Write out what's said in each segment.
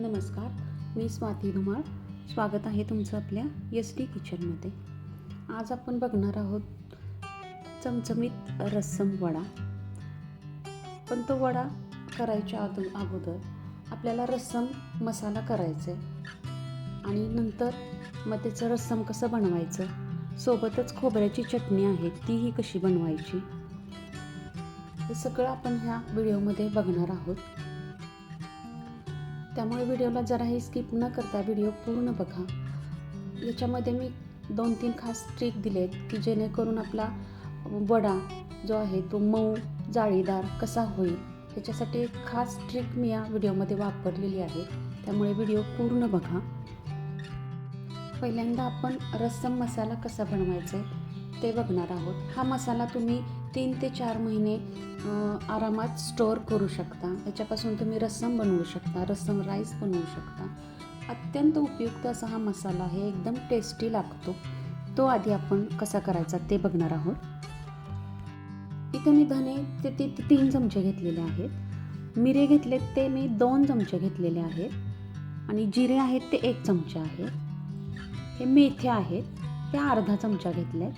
नमस्कार मी स्वाती धुमाळ. स्वागत आहे तुमचं आपल्या एस डी किचनमध्ये आज आपण बघणार आहोत चमचमीत रस्सम वडा. पण तो वडा करायच्या अदो अगोदर आपल्याला रस्सम मसाला करायचा आहे आणि नंतर मग त्याचं रस्सम कसं बनवायचं? सोबतच खोबऱ्याची चटणी आहे तीही कशी बनवायची? हे सगळं आपण ह्या व्हिडिओमध्ये बघणार आहोत. त्यामुळे व्हिडिओला जराही स्किप न करता व्हिडिओ पूर्ण बघा. याच्यामध्ये मी दोन तीन खास ट्रिक दिलेत की जेणेकरून आपला वडा जो आहे तो मऊ जाळीदार कसा होईल. ह्याच्यासाठी एक खास ट्रिक मी या व्हिडिओमध्ये वापरलेली आहे. त्यामुळे व्हिडिओ पूर्ण बघा. पहिल्यांदा आपण रस्सम मसाला कसा बनवायचा आहे ते बघणार आहोत. हा मसाला तुम्ही तीन ते चार महिने आरामात स्टोअर करू शकता. याच्यापासून तुम्ही रस्सम बनवू शकता रस्सम राईस बनवू शकता. अत्यंत उपयुक्त असा हा मसाला आहे. एकदम टेस्टी लागतो. तो आधी आपण कसा करायचा ते बघणार आहोत. इथं मी धने ते ती तीन चमचे घेतलेले आहेत. मिरे घेतलेत ते मी दोन चमचे घेतलेले आहेत. आणि जिरे आहेत ते एक चमचा आहे. हे मेथ्या आहेत त्या अर्धा चमचा आहेत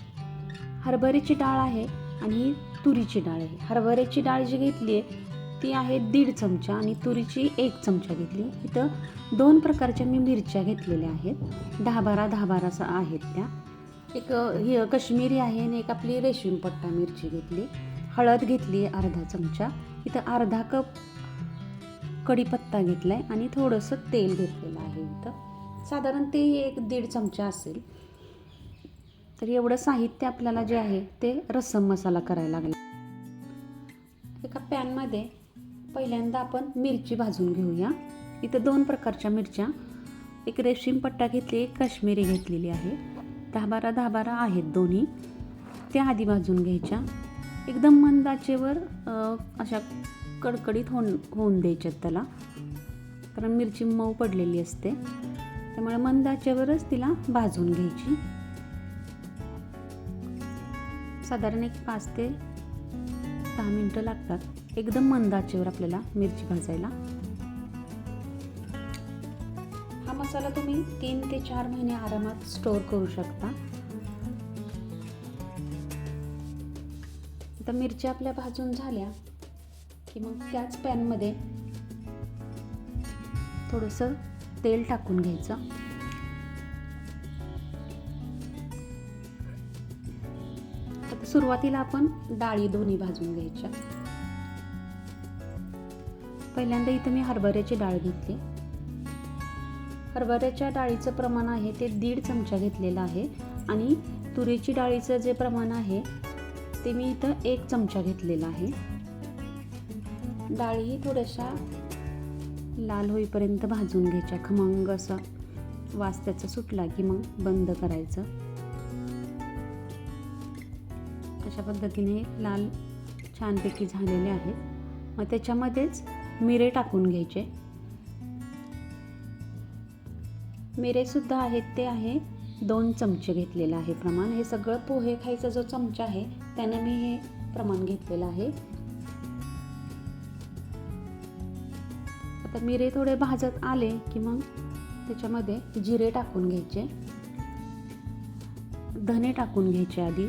हरभऱ्याची डाळ आहे आणि तुरीची डाळ आहे. हरभऱ्याची डाळ जी घेतली आहे ती आहे दीड चमचा आणि तुरीची एक चमचा घेतली इथं दोन प्रकारच्या मी मिरच्या घेतलेल्या आहेत. दहा बारा दहा बारा स- आहेत त्या. एक ही कश्मीरी आहे आणि एक आपली रेशीम पट्टा मिरची घेतली. हळद घेतली आहे अर्धा चमचा. इथं अर्धा कप कढीपत्ता घेतला आहे आणि थोडंसं तेल घेतलेलं आहे इथं. साधारण ते एक दीड चमचा असेल. तर एवढं साहित्य आपल्याला जे आहे ते रस्सम मसाला करायला लागला. एका पॅनमध्ये पहिल्यांदा आपण मिरची भाजून घेऊया. इथं दोन प्रकारच्या मिरच्या. एक रेशीम पट्टा घेतली एक काश्मीरी घेतलेली आहे. दहा बारा दहा बारा आहेत दोन्ही. त्या आधी भाजून घ्यायच्या. एकदम मंदाचेवर अशा कडकडीत होऊन होऊन द्यायच्यात त्याला. कारण मिरची मऊ पडलेली असते. त्यामुळे मंदाचेवरच तिला भाजून घ्यायची. साधारण एक पाच ते दहा मिनटं लागतात. एकदम मंद आचेवर आपल्याला मिरची भाजायला. हा मसाला तुम्ही तीन ते चार महिने आरामात स्टोअर करू शकता. आता मिरच्या आपल्या भाजून झाल्या की मग त्याच पॅनमध्ये थोडंसं तेल टाकून घ्यायचं. सुरुवातीला आपण डाळी दोन्ही भाजून घ्यायच्या. पहिल्यांदा इथं मी हरभऱ्याची डाळ घेतली. हरभऱ्याच्या डाळीचं प्रमाण आहे ते दीड चमचा घेतलेलं आहे आणि तुरीची डाळीचं जे प्रमाण आहे ते मी इथं एक चमचा घेतलेला आहे. डाळी थोड्याशा लाल होईपर्यंत भाजून घ्यायच्या. खमंग असा वास त्याचा सुटला की मग बंद करायचं. अशा पद्धतीने लाल छानपैकी झालेले आहेत. मग त्याच्यामध्येच मिरे टाकून घ्यायचे. मिरेसुद्धा आहेत ते आहे दोन चमचे घेतलेलं आहे प्रमाण. हे सगळं पोहे खायचा जो चमचा आहे त्यानं मी हे प्रमाण घेतलेलं आहे. आता मिरे थोडे भाजत आले की मग त्याच्यामध्ये जिरे टाकून घ्यायचे. धने टाकून घ्यायचे आधी.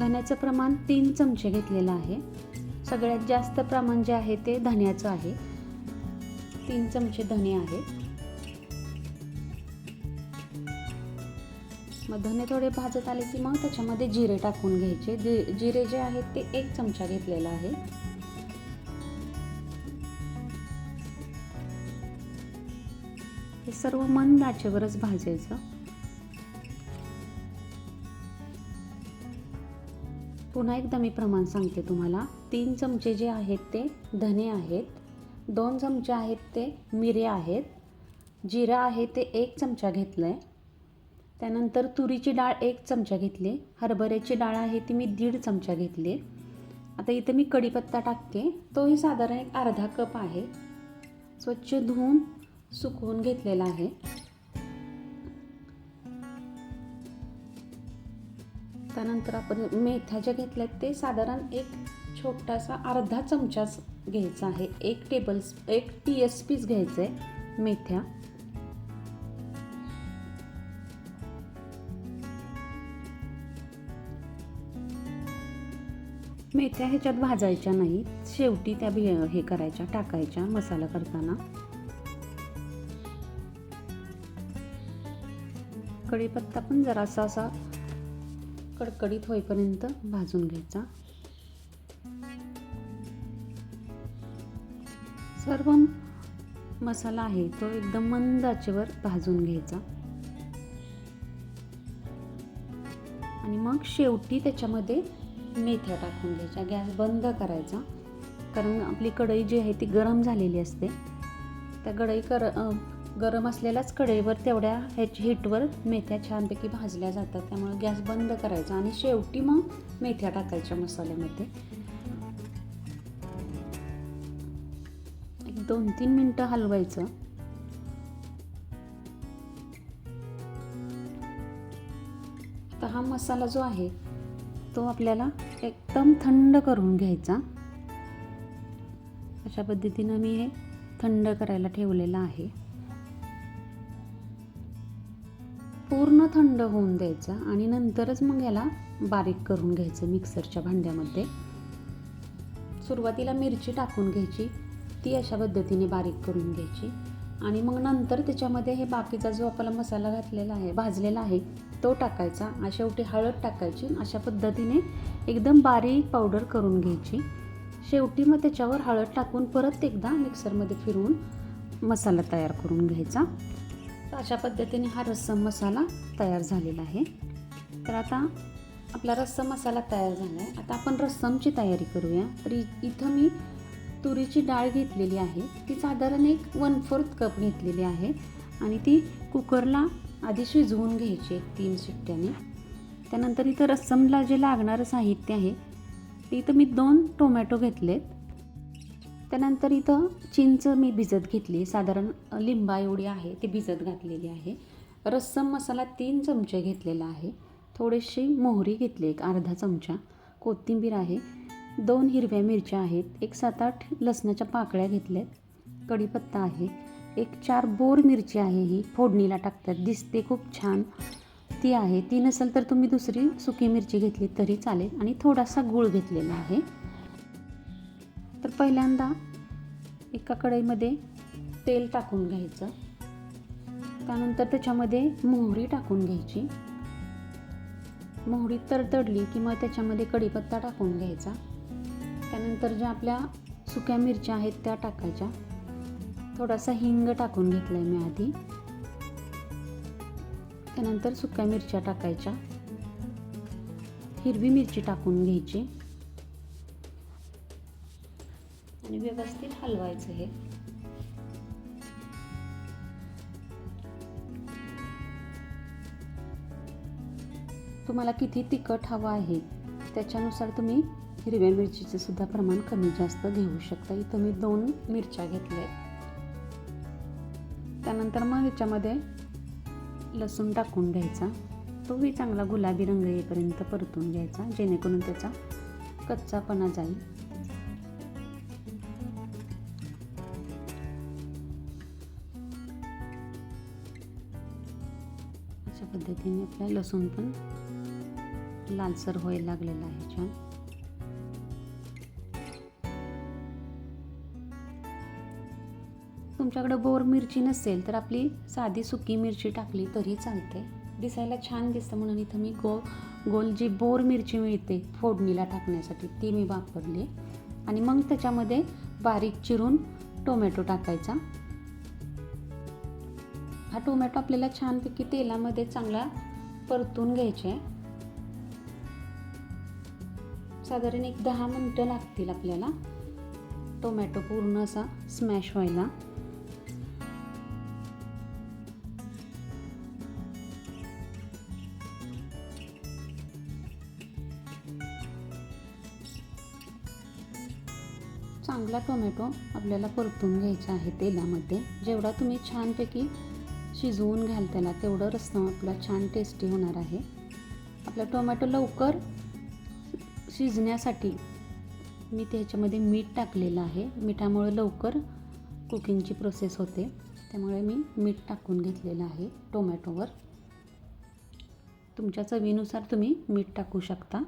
धण्याचं प्रमाण तीन चमचे घेतलेलं आहे. सगळ्यात जास्त प्रमाण जे आहे ते धण्याचं आहे. तीन चमचे धने आहेत मग धने थोडे भाजत आले की मग त्याच्यामध्ये जिरे टाकून घ्यायचे. जिरे जे आहेत ते एक चमचा घेतलेला आहे. हे सर्व मंद आचेवरच भाजायचं. पुन्हा एकदा मी प्रमाण सांगते तुम्हाला. तीन चमचे जे आहेत ते धने आहेत. दोन चमचे आहेत ते मिरे आहेत. जिरा आहे ते एक चमचा घेतलं आहे त्यानंतर तुरीची डाळ एक चमचा घेतली. हरभऱ्याची डाळ आहे ती मी दीड चमचा घेतली. आता इथं मी कढीपत्ता टाकते. तोही साधारण एक अर्धा कप आहे. स्वच्छ धुवून सुकवून घेतलेला आहे. त्यानंतर आपण मेथ्या ज्या घेतल्यात ते साधारण एक छोटासा अर्धा चमचाच घ्यायचा आहे. एक टेबल एक टी एस पीस घ्यायचं आहे मेथ्या. मेथ्या ह्याच्यात भाजायच्या नाहीत शेवटी त्या भि हे करायच्या टाकायच्या मसाला करताना. कढीपत्ता पण जरासा असा कडकडीत होईपर्यंत भाजून घ्यायचा. सर्व मसाला आहे तो एकदम मंद आचेवर भाजून घ्यायचा. आणि मग शेवटी त्याच्यामध्ये मेथ्या टाकून घ्यायच्या. गॅस बंद करायचा. कारण आपली कढई जी आहे ती गरम झालेली असते. त्या कढई कर गरम असलेल्याच कढईवर तेवढ्या ह्याची हीटवर मेथ्या छानपैकी भाजल्या जातात. त्यामुळे गॅस बंद करायचा आणि शेवटी मग मेथ्या टाकायच्या मसाल्यामध्ये. एक दोन तीन मिनटं हलवायचं. आता हा मसाला जो आहे तो आपल्याला एकदम थंड करून घ्यायचा. अशा पद्धतीनं मी हे थंड करायला ठेवलेलं आहे. पूर्ण थंड होऊन द्यायचा आणि नंतरच मग याला बारीक करून घ्यायचं मिक्सरच्या भांड्यामध्ये. सुरुवातीला मिरची टाकून घ्यायची. ती अशा पद्धतीने बारीक करून घ्यायची. आणि मग नंतर त्याच्यामध्ये हे बाकीचा जो आपला मसाला घातलेला आहे भाजलेला आहे तो टाकायचा. शेवटी हळद टाकायची अशा पद्धतीने एकदम बारीक पावडर करून घ्यायची. शेवटी मग त्याच्यावर हळद टाकून परत एकदा मिक्सरमध्ये फिरवून मसाला तयार करून घ्यायचा. तर अशा पद्धतीने हा रस्सम मसाला तयार झालेला आहे. तर आता आपला रस्सम मसाला तयार झाला आहे आता आपण रस्समची तयारी करूया. तर इथं मी तुरीची डाळ घेतलेली आहे. ती साधारण एक वन फोर्थ कप घेतलेली आहे आणि ती कुकरला आधी शिजवून घ्यायची एक तीन शिट्ट्याने. त्यानंतर इथं रस्समला जे लागणारं साहित्य आहे ते इथं मी दोन टोमॅटो घेतलेत. त्यानंतर इथं चिंच मी भिजत घेतली. साधारण लिंबा एवढी आहे ती भिजत घातलेली आहे. रस्सम मसाला तीन चमचे घेतलेला आहे. थोडीशी मोहरी घेतली एक अर्धा चमचा. कोथिंबीर आहे दोन हिरव्या मिरच्या आहेत एक सात आठ लसणाच्या पाकळ्या घेतल्यात. कढीपत्ता आहे एक चार बोर मिरची आहे ही फोडणीला टाकतात. दिसते खूप छान. ती आहे. ती नसेल तर तुम्ही दुसरी सुकी मिरची घेतली तरी चालेल. आणि थोडासा गूळ घेतलेला आहे. पहिल्यांदा एका कढईमध्ये तेल टाकून घ्यायचं. त्यानंतर त्याच्यामध्ये मोहरी टाकून घ्यायची. मोहरी तडतडली की मग त्याच्यामध्ये कढीपत्ता टाकून घ्यायचा. त्यानंतर ज्या आपल्या सुक्या मिरच्या आहेत त्या टाकायच्या. थोडासा हिंग टाकून घेतला आहे मी आधी. त्यानंतर सुक्या मिरच्या टाकायच्या. हिरवी मिरची टाकून घ्यायची. आणि व्यवस्थित हलवायचं हे. तुम्हाला किती तिखट हवं आहे त्याच्यानुसार तुम्ही हिरव्या मिरचीचं सुद्धा प्रमाण कमी जास्त घेऊ शकता. इथं मी दोन मिरच्या घेतल्या त्यानंतर मग ह्याच्यामध्ये लसूण टाकून घ्यायचा. तोही चांगला गुलाबी रंग येईपर्यंत परतून घ्यायचा जेणेकरून त्याचा कच्चापणा जाईल. अशा पद्धतीने आपला लसूण पण लालसर व्हायला लागलेला आहे छान. तुमच्याकडं बोर मिरची नसेल तर आपली साधी सुकी मिरची टाकली तरी चालते. दिसायला छान दिसतं म्हणून इथं मी गो गोल जी बोर मिरची मिळते फोडणीला टाकण्यासाठी ती मी वापरली. आणि मग त्याच्यामध्ये बारीक चिरून टोमॅटो टाकायचा. हा टोमॅटो आपल्याला छानपैकी तेलामध्ये चांगला परतून घ्यायचा. आहे साधारण एक दहा मिनटं लागतील आपल्याला. टोमॅटो पूर्ण असा स्मॅश व्हायला. चांगला टोमॅटो आपल्याला परतून घ्यायचा आहे तेलामध्ये. जेवढा तुम्ही छानपैकी शिजवून घ्याल त्याला तेवढं रस्सम आपला छान टेस्टी होणार आहे. आपला टोमॅटो लवकर शिजण्यासाठी मी त्याच्यामध्ये मीठ टाकलेलं आहे. मिठामुळे लवकर कुकिंगची प्रोसेस होते. त्यामुळे मी मीठ टाकून घेतलेलं आहे टोमॅटोवर तुमच्या चवीनुसार तुम्ही मीठ टाकू शकता.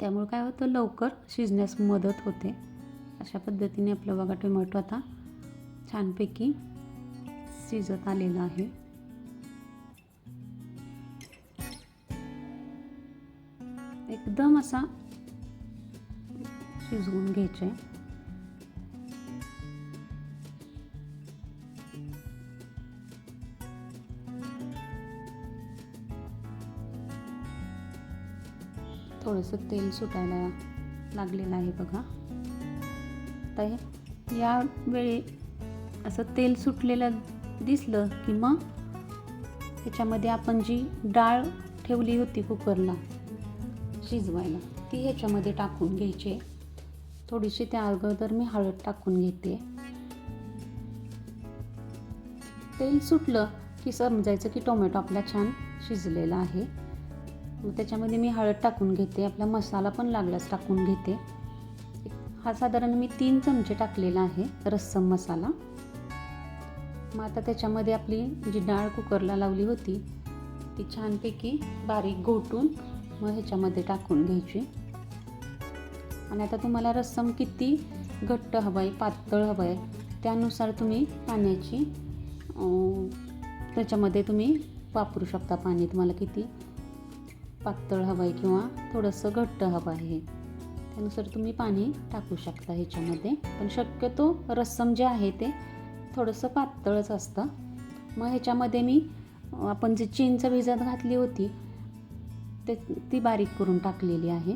त्यामुळे काय होतं लवकर शिजण्यास मदत होते. अशा पद्धतीने आपलं बघा टोमॅटो आता छानपैकी शिजत आलेलं आहे. एकदम असा शिजवून घ्यायचे थोडंसं तेल सुटायला लागलेलं आहे बघा. आता या वेळी असं तेल सुटलेलं दिसलं की मग त्याच्यामध्ये आपण जी डाळ ठेवली होती कुकरला शिजवायला ती ह्याच्यामध्ये टाकून घ्यायची. थोडीशी त्या अगोदर मी हळद टाकून घेते. तेल सुटलं की समजायचं की टोमॅटो आपला छान शिजलेला आहे. मग त्याच्यामध्ये मी हळद टाकून घेते. आपला मसाला पण लागलाच टाकून घेते. हा साधारण मी तीन चमचे टाकलेला आहे रस्सम मसाला. मग आता त्याच्यामध्ये आपली जी डाळ कुकरला लावली होती ती छानपैकी बारीक घोटून मग ह्याच्यामध्ये टाकून घ्यायची. आणि आता तुम्हाला रस्सम किती घट्ट हवं आहे पातळ हवं आहे त्यानुसार तुम्ही पाण्याची त्याच्यामध्ये तुम्ही वापरू शकता पाणी. तुम्हाला किती पातळ हवं आहे किंवा थोडंसं घट्ट हवं आहे त्यानुसार तुम्ही पाणी टाकू शकता ह्याच्यामध्ये. पण शक्यतो रस्सम जे आहे ते थोडंसं पातळच असतं. मग ह्याच्यामध्ये मी आपण जी चिंच भिजत घातली होती ते ती बारीक करून टाकलेली आहे.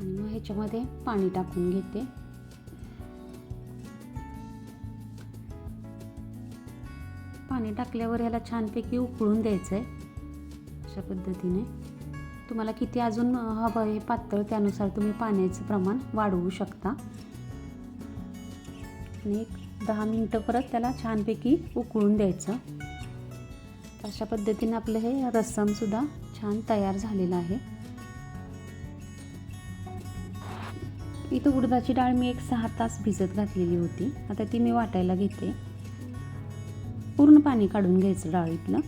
आणि मग ह्याच्यामध्ये पाणी टाकून घेते. पाणी टाकल्यावर ह्याला छानपैकी उकळून द्यायचं आहे अशा पद्धतीने. तुम्हाला किती अजून हवं आहे पातळ त्यानुसार तुम्ही पाण्याचं प्रमाण वाढवू शकता. आणि एक दहा मिनटं परत त्याला छानपैकी उकळून द्यायचं. अशा पद्धतीने आपलं हे रस्समसुद्धा छान तयार झालेलं आहे. इथं उडदाची डाळ मी एक सहा तास भिजत घातलेली होती. आता ती मी वाटायला घेते. पूर्ण पाणी काढून घ्यायचं डाळीतलं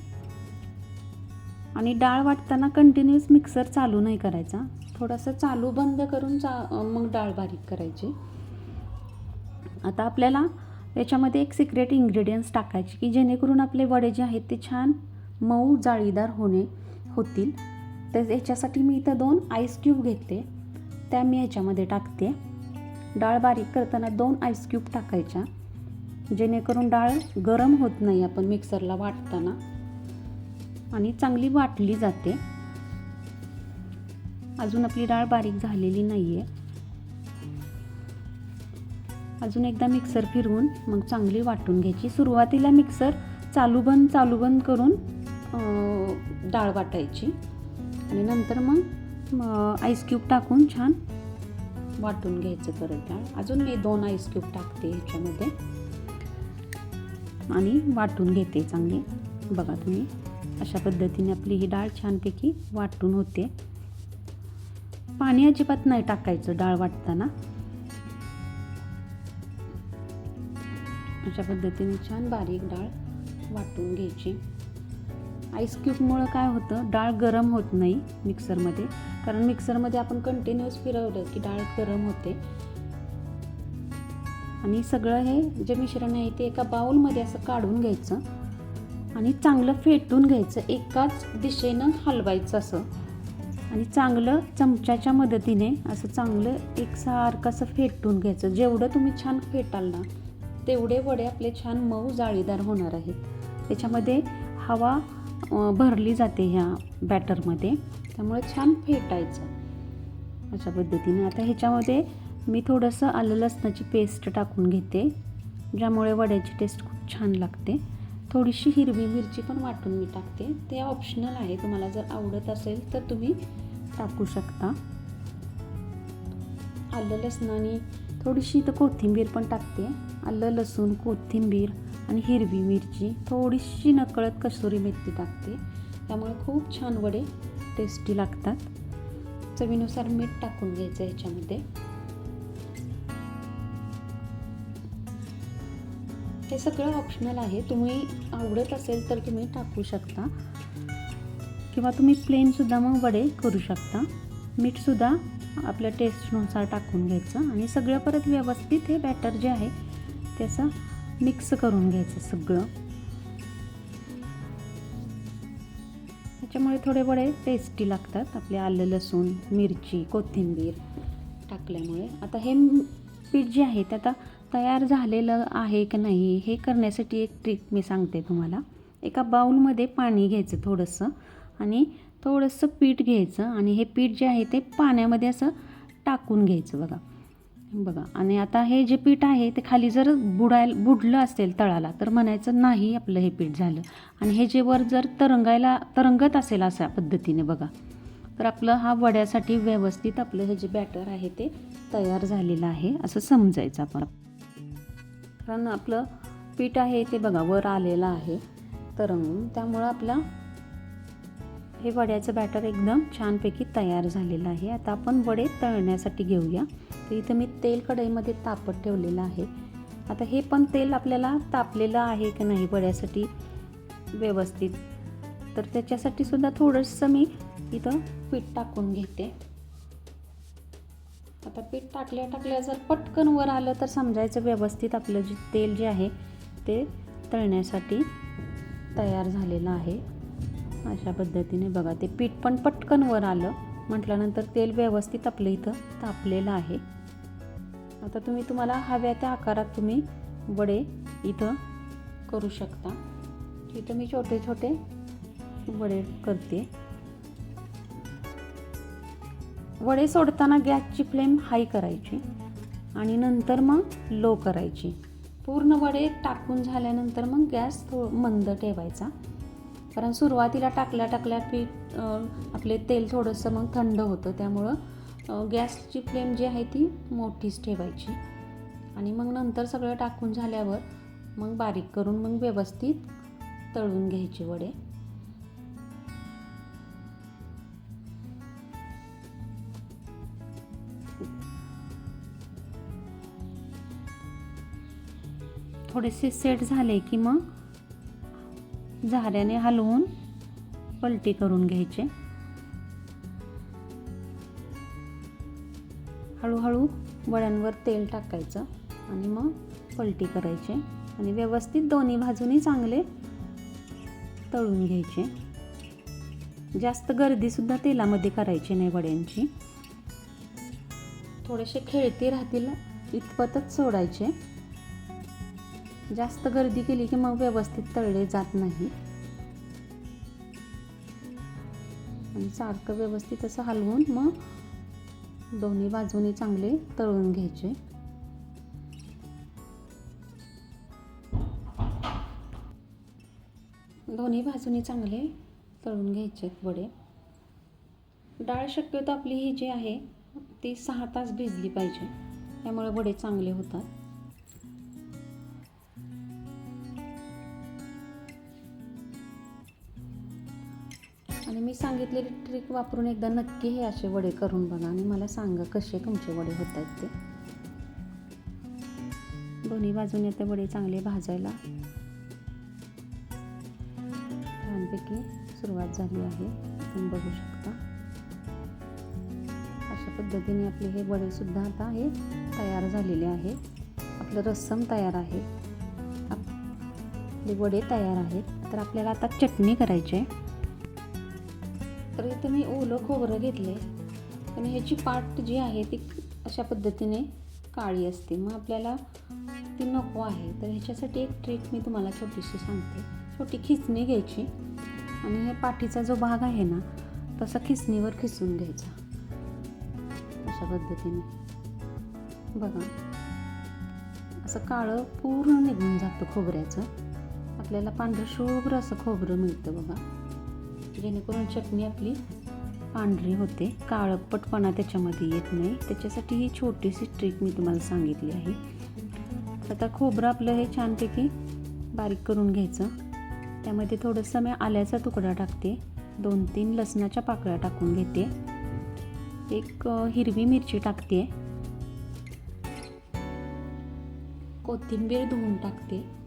आणि डाळ वाटताना कंटिन्युअस मिक्सर चालू नाही करायचा. थोडासा चालू बंद करून चा मग डाळ बारीक करायची. आता आपल्याला याच्यामध्ये एक सिक्रेट इन्ग्रेडियंट्स टाकायचे की जेणेकरून आपले वडे जे आहेत ते छान मऊ जाळीदार होणे होतील. तर याच्यासाठी मी इथं दोन आईस क्यूब घेतले. त्या मी ह्याच्यामध्ये टाकते. डाळ बारीक करताना दोन आईस क्यूब टाकायच्या. जेणेकरून डाळ गरम होत नाही आपण मिक्सरला वाटताना. आणि चांगली वाटली जाते. अजून आपली डाळ बारीक झालेली नाही आहे अजून एकदा मिक्सर फिरवून मग चांगली वाटून घ्यायची. सुरुवातीला मिक्सर चालू बंद चालू बंद करून डाळ वाटायची. आणि नंतर मग आईस क्यूब टाकून छान वाटून घ्यायचं परत डाळ. अजून मी दोन आईस क्यूब टाकते ह्याच्यामध्ये. आणि वाटून घेते चांगली. बघा तुम्ही. अशा पद्धतीने आपली ही डाळ छानपैकी वाटून होते. पाणी अजिबात नाही टाकायचं डाळ वाटताना. अशा पद्धतीने छान बारीक डाळ वाटून घ्यायची. आईस क्यूबमुळं काय होतं डाळ गरम होत नाही मिक्सरमध्ये कारण मिक्सरमध्ये आपण कंटिन्युअस फिरवलं की डाळ गरम होते. आणि सगळं हे जे मिश्रण आहे ते एका बाउलमध्ये असं काढून घ्यायचं. आणि चांगलं फेटून घ्यायचं एकाच दिशेनं हलवायचं असं. आणि चांगलं चमच्याच्या मदतीने असं चांगलं एकसारखं असं फेटून घ्यायचं. जेवढं तुम्ही छान फेटाल ना तेवढे वडे आपले छान मऊ जाळीदार होणार आहेत. त्याच्यामध्ये हवा भरली जाते ह्या बॅटरमध्ये त्यामुळे छान फेटायचं. अशा पद्धतीने. आता ह्याच्यामध्ये मी थोडंसं आलं लसणाची पेस्ट टाकून घेते ज्यामुळे वड्याची टेस्ट खूप छान लागते. थोडीशी हिरवी मिरची पण वाटून मी टाकते. ते ऑप्शनल आहे तुम्हाला जर आवडत असेल तर तुम्ही टाकू शकता. आलं लसणाने थोडीशी तर कोथिंबीर पण टाकते. आलं लसूण कोथिंबीर आणि हिरवी मिरची थोडीशी नकळत कसुरी मेथी टाकते. त्यामुळे खूप छान वडे टेस्टी लागतात. चवीनुसार मीठ टाकून घ्यायचं ह्याच्यामध्ये हे सगळं ऑप्शनल आहे. तुम्ही आवडत असेल तर तुम्ही टाकू शकता. किंवा तुम्ही प्लेनसुद्धा मग वडे करू शकता. मीठसुद्धा आपल्या टेस्टनुसार टाकून घ्यायचं आणि सगळं परत व्यवस्थित हे बॅटर जे आहे त्याचं मिक्स करून घ्यायचं सगळं. त्याच्यामुळे थोडे वडे टेस्टी लागतात. आपले आलं लसूण मिरची कोथिंबीर टाकल्यामुळे. आता हे पीठ जे आहे ते आता तयार झालेलं आहे की नाही हे करण्यासाठी एक ट्रिक मी सांगते तुम्हाला. एका बाऊलमध्ये पाणी घ्यायचं थोडंसं आणि थोडंसं पीठ घ्यायचं आणि हे पीठ जे आहे ते पाण्यामध्ये असं टाकून घ्यायचं बघा. बघा आणि आता हे जे पीठ आहे ते खाली जर बुडायला बुडलं असेल तळाला तर म्हणायचं नाही आपलं हे पीठ झालं. आणि हे जे वर जर तरंगायला तरंगत असेल अशा पद्धतीने बघा तर आपलं हा वड्यासाठी व्यवस्थित आपलं हे जे बॅटर आहे ते तयार झालेलं आहे असं समजायचं आपण. कारण आपलं पीठ आहे ते बघा वर आलेलं आहे तरंगून. त्यामुळं आपला हे वड्याचं बॅटर एकदम छानपैकी तयार झालेलं आहे. आता आपण वडे तळण्यासाठी घेऊया. तर इथं मी तेल कढईमध्ये तापत ठेवलेलं आहे. आता हे पण तेल आपल्याला तापलेलं आहे की नाही वड्यासाठी व्यवस्थित? तर त्याच्यासाठी सुद्धा थोडंसं मी इथं पीठ टाकून घेते. आता पीठ टाकल्या टाकल्या जर पटकन वर आलं तर समजायचं व्यवस्थित आपलं जे तेल जे आहे ते तळण्यासाठी तयार झालेलं आहे. अशा पद्धतीने बघा ते पीठ पण पटकन वर आलं. म्हटल्यानंतर तेल व्यवस्थित आपलं इथं तापलेलं आहे. आता तुम्ही तुम्हाला हव्या त्या आकारात तुम्ही वडे इथं करू शकता. इथं मी छोटे छोटे वडे करते. वडे सोडताना गॅसची फ्लेम हाय करायची आणि नंतर मग लो करायची. पूर्ण वडे टाकून झाल्यानंतर मग गॅस थो मंद ठेवायचा. कारण सुरुवातीला टाकल्या टाकल्या पीठ आपले तेल थोडंसं मग थंड होतं. त्यामुळं गॅसची फ्लेम जी आहे ती मोठीच ठेवायची. आणि मग नंतर सगळं टाकून झाल्यावर मग बारीक करून मग व्यवस्थित तळून घ्यायचे वडे. थोडेसे सेट झाले की मग झाऱ्याने हलवून पलटी करून घ्यायचे. हळूहळू वड्यांवर तेल टाकायचं आणि मग पलटी करायचे. आणि व्यवस्थित दोन्ही बाजूनी चांगले तळून घ्यायचे. जास्त गर्दीसुद्धा तेलामध्ये करायची नाही वड्यांची. थोडेसे खेळते राहतील इतपतच सोडायचे. जास्त गर्दी केली की मग व्यवस्थित तळले जात नाही. आणि सारखं व्यवस्थित असं हलवून मग दोन्ही बाजूने चांगले तळून घ्यायचे. दोन्ही बाजूने चांगले तळून घ्यायचे वडे. डाळ शक्यतो आपली ही जी आहे ती सहा तास भिजली पाहिजे. त्यामुळे वडे चांगले होतात. आणि मी सांगितलेली ट्रिक वापरून एकदा नक्की हे असे वडे करून बघा आणि मला सांगा कसे तुमचे वडे होत आहेत ते. दोन्ही बाजूने ते वडे चांगले भाजायला छानपैकी सुरुवात झाली आहे. तुम्ही बघू शकता. अशा पद्धतीने आपले हे वडेसुद्धा आता हे तयार झालेले आहे. आपलं रस्सम तयार आहे. आपले वडे तयार आहेत. तर आपल्याला आता चटणी करायची आहे. तर इथे मी ओलं खोबरं घेतले. पण ह्याची पाट जी आहे ती अशा पद्धतीने काळी असते. मग आपल्याला ती नको आहे. तर ह्याच्यासाठी एक ट्रिक मी तुम्हाला छोटीशी सांगते. छोटी खिचणी घ्यायची. आणि हे पाठीचा जो भाग आहे ना तसा खिसणीवर खिसून घ्यायचा. अशा पद्धतीने. बघा. असं काळं पूर्ण निघून जातं खोबऱ्याचं. आपल्याला पांढरं शुभ्र असं खोबरं मिळतं बघा. जेणेकरून चटणी आपली पांढरी होते. काळपटपणा त्याच्यामध्ये येत नाही. त्याच्यासाठी ही छोटीशी ट्रिक मी तुम्हाला सांगितली आहे. आता खोबरं आपलं हे छानपैकी बारीक करून घ्यायचं. त्यामध्ये थोडंसं मी आल्याचा तुकडा टाकते. दोन तीन लसणाच्या पाकळ्या टाकून घेते. एक हिरवी मिरची टाकते. कोथिंबीर धुवून टाकते.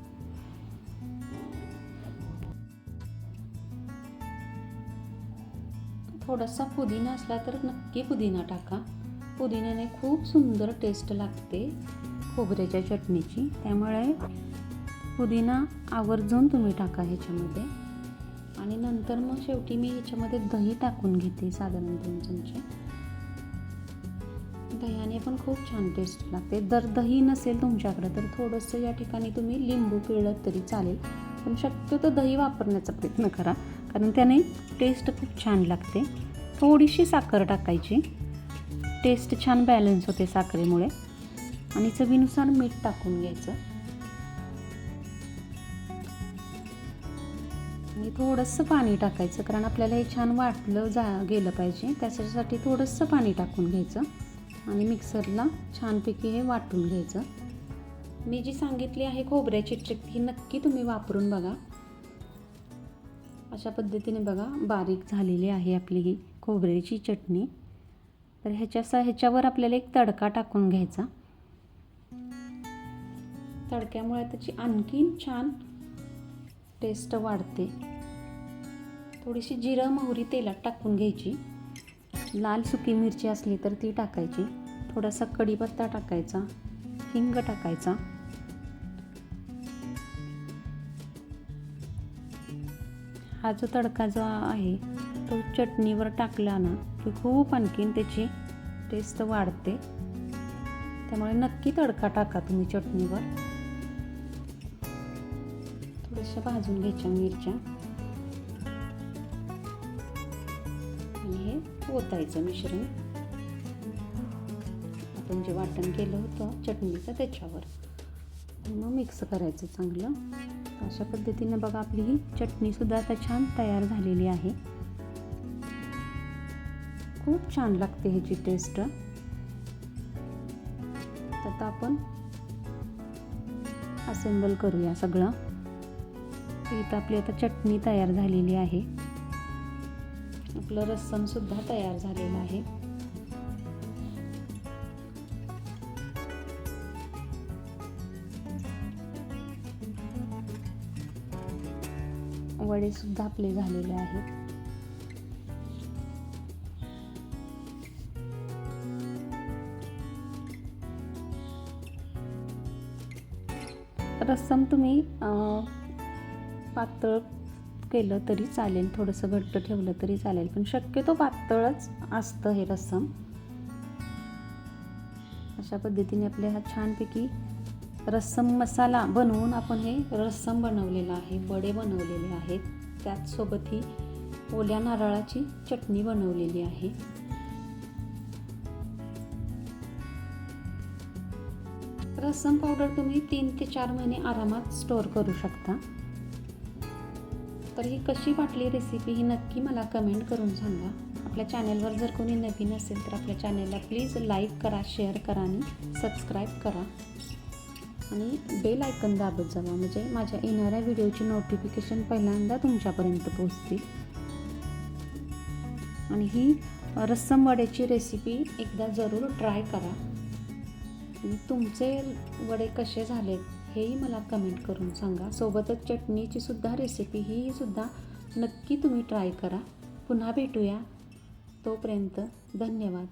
थोडासा पुदिना असला तर नक्की पुदिना टाका. पुदिन्याने खूप सुंदर टेस्ट लागते खोबऱ्याच्या चटणीची. त्यामुळे पुदिना आवर्जून तुम्ही टाका ह्याच्यामध्ये. आणि नंतर मग शेवटी मी ह्याच्यामध्ये दही टाकून घेते साधारण दोन चमचे. दह्याने पण खूप छान टेस्ट लागते. जर दही नसेल तुमच्याकडे तर थोडंसं या ठिकाणी तुम्ही लिंबू पिळलं तरी चालेल. पण शक्यतो दही वापरण्याचा प्रयत्न करा. कारण त्याने टेस्ट खूप छान लागते. थोडीशी साखर टाकायची. टेस्ट छान बॅलन्स होते साखरेमुळे. आणि चवीनुसार मीठ टाकून घ्यायचं. आणि थोडंसं पाणी टाकायचं कारण आपल्याला हे छान वाटलं जा गेलं पाहिजे. त्याच्यासाठी थोडंसं पाणी टाकून घ्यायचं. आणि मिक्सरला छानपैकी हे वाटून घ्यायचं. मी जी सांगितली आहे खोबऱ्याची ट्रिक ही नक्की तुम्ही वापरून बघा. अशा पद्धतीने बघा बारीक झालेली आहे आपली ही खोबऱ्याची चटणी. तर ह्याच्यासा ह्याच्यावर आपल्याला एक तडका टाकून घ्यायचा. तडक्यामुळे त्याची आणखीन छान टेस्ट वाढते. थोडीशी जिरं मोहरी तेलात टाकून घ्यायची. लाल सुकी मिरची असली तर ती टाकायची. थोडासा कढीपत्ता टाकायचा. हिंग टाकायचा. हा जो तडका जो आहे तो चटणीवर टाकला ना की खूप आणखीन त्याची टेस्ट वाढते. त्यामुळे नक्की तडका टाका तुम्ही चटणीवर. थोड्याशा भाजून घ्यायच्या मिरच्या. आणि हे ओतायचं मिश्रण. आपण जे वाटण केलं होतं चटणीचं त्याच्यावर. मग मिक्स करायचं चांगलं. अशा पद्धतीने बघा आपली ही चटणीसुद्धा आता छान तयार झालेली आहे. खूप छान लागते ह्याची टेस्ट आता आपण असेंबल करूया सगळं. इथं आपली आता चटणी तयार झालेली आहे. आपलं रस्सम सुद्धा तयार झालेलं आहे. वडे सुद्धा आपले झालेले आहेत. रस्सम तुम्ही पातळ केलं तरी चालेल थोडंसं घट्ट ठेवलं तरी चालेल पण शक्यतो पातळच असतं हे रस्सम. अशा पद्धतीने आपल्या हा छानपैकी रस्सम मसाला बनवून आपण हे रस्सम बनवलेलं आहे वडे बनवलेले आहेत. त्याचसोबत ही ओल्या नारळाची चटणी बनवलेली आहे. रस्सम पावडर तुम्ही तीन ते चार महिने आरामात स्टोअर करू शकता. तर ही कशी वाटली रेसिपी ही नक्की मला कमेंट करून सांगा. आपल्या चॅनेलवर जर कोणी नवीन असेल तर आपल्या चॅनेलला प्लीज लाईक करा शेअर करा आणि सबस्क्राईब करा. आणि बेल आयकन दाबत जावा. म्हणजे माझ्या येणाऱ्या व्हिडिओची नोटिफिकेशन पहिल्यांदा तुमच्यापर्यंत पोहोचतील आणि ही रस्सम वड्याची रेसिपी एकदा जरूर ट्राय करा. आणि तुमचे वडे कसे झालेत हेही मला कमेंट करून सांगा. सोबतच चटणीची सुद्धा रेसिपी ही सुद्धा नक्की तुम्ही ट्राय करा. पुन्हा भेटूया. तोपर्यंत धन्यवाद.